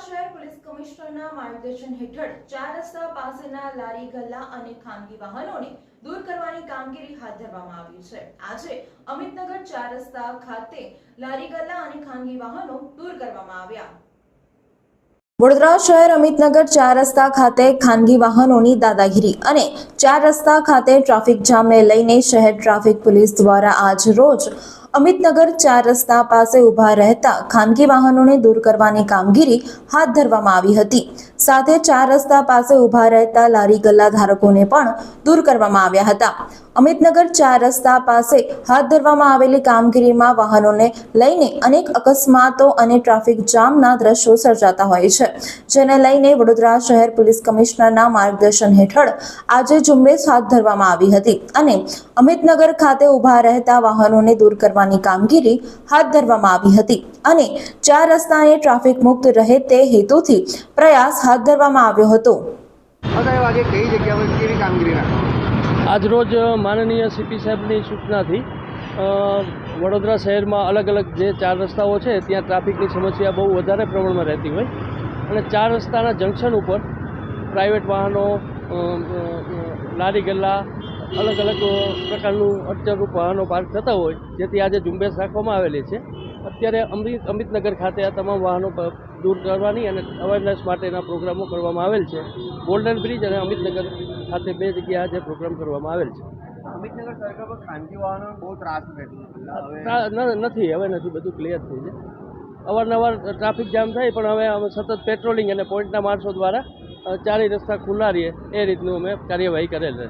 શહેર પોલીસ કમિશનરના માર્ગદર્શન હેઠળ ચાર રસ્તા પાસેના લારી, ગલ્લા અને ખાનગી વાહનોને દૂર કરવાની કામગીરી હાથ ધરવામાં આવી છે. આજે અમિતનગર ચાર રસ્તા ખાતે લારી, ગલ્લા અને ખાનગી વાહનો દૂર કરવામાં આવ્યા. વડોદરા શહેર અમિતનગર ચાર રસ્તા ખાતે ખાનગી વાહનોની દાદાગીરી અને ચાર રસ્તા ખાતે ટ્રાફિક જામને લઈને શહેર ટ્રાફિક પોલીસ દ્વારા આજ રોજ અમિતનગર ચાર રસ્તા પાસે ઊભા રહેતા ખાનગી વાહનોને દૂર કરવાની કામગીરી હાથ ધરવામાં આવી હતી. સાથે ચાર રસ્તા પાસે ઊભા રહેતા લારી ગલ્લા ધારકોને પણ દૂર કરવામાં આવ્યા હતા. અમિતનગર ચાર રસ્તા પાસે હાથ ધરવામાં આવેલી કામગીરીમાં વાહનોને લઈને અનેક અકસ્માતો અને ટ્રાફિક જામના દ્રશ્યો સર્જાતા હોય છે. જેને લઈને વડોદરા શહેર પોલીસ કમિશનરના માર્ગદર્શન હેઠળ આજે ઝુંબેશ હાથ ધરવામાં આવી હતી અને અમિતનગર ખાતે ઊભા રહેતા વાહનોને દૂર કરવાની કામગીરી હાથ ધરવામાં આવી હતી અને ચાર રસ્તાને ટ્રાફિક મુક્ત રહે તે હેતુથી પ્રયાસ હાથ ધરવામાં આવ્યો હતો. આજ રોજ માનનીય સીપી સાહેબની સૂચનાથી વડોદરા શહેરમાં અલગ અલગ જે ચાર રસ્તાઓ છે ત્યાં ટ્રાફિકની સમસ્યા બહુ વધારે પ્રમાણમાં રહેતી હોય. અને ચાર રસ્તાના જંકશન ઉપર પ્રાઇવેટ વાહનો લારી ગલ્લા અલગ અલગ પ્રકારનું અડચણરૂપ વાહનો પાર્ક થતા હોય જેથી આજે ઝુંબેશ રાખવામાં આવેલી છે. અત્યારે અમૃત અમિતનગર ખાતે આ તમામ વાહનો દૂર કરવાની અને અવેરનેસ માટેના પ્રોગ્રામો કરવામાં આવેલ છે. ગોલ્ડન બ્રિજ અને અમિતનગર ખાતે બે જગ્યાએ આજે પ્રોગ્રામ કરવામાં આવેલ છે. અમિતનગર પર ખાનગી વાહનો બહુ ત્રાસ નથી હવે નથી બધું ક્લિયર થઈ છે અવારનવાર ટ્રાફિક જામ થાય પણ હવે અમે સતત પેટ્રોલિંગ અને પોઈન્ટના માણસો દ્વારા ચારેય રસ્તા ખુલ્લા રહીએ એ રીતનું અમે કાર્યવાહી કરેલ છે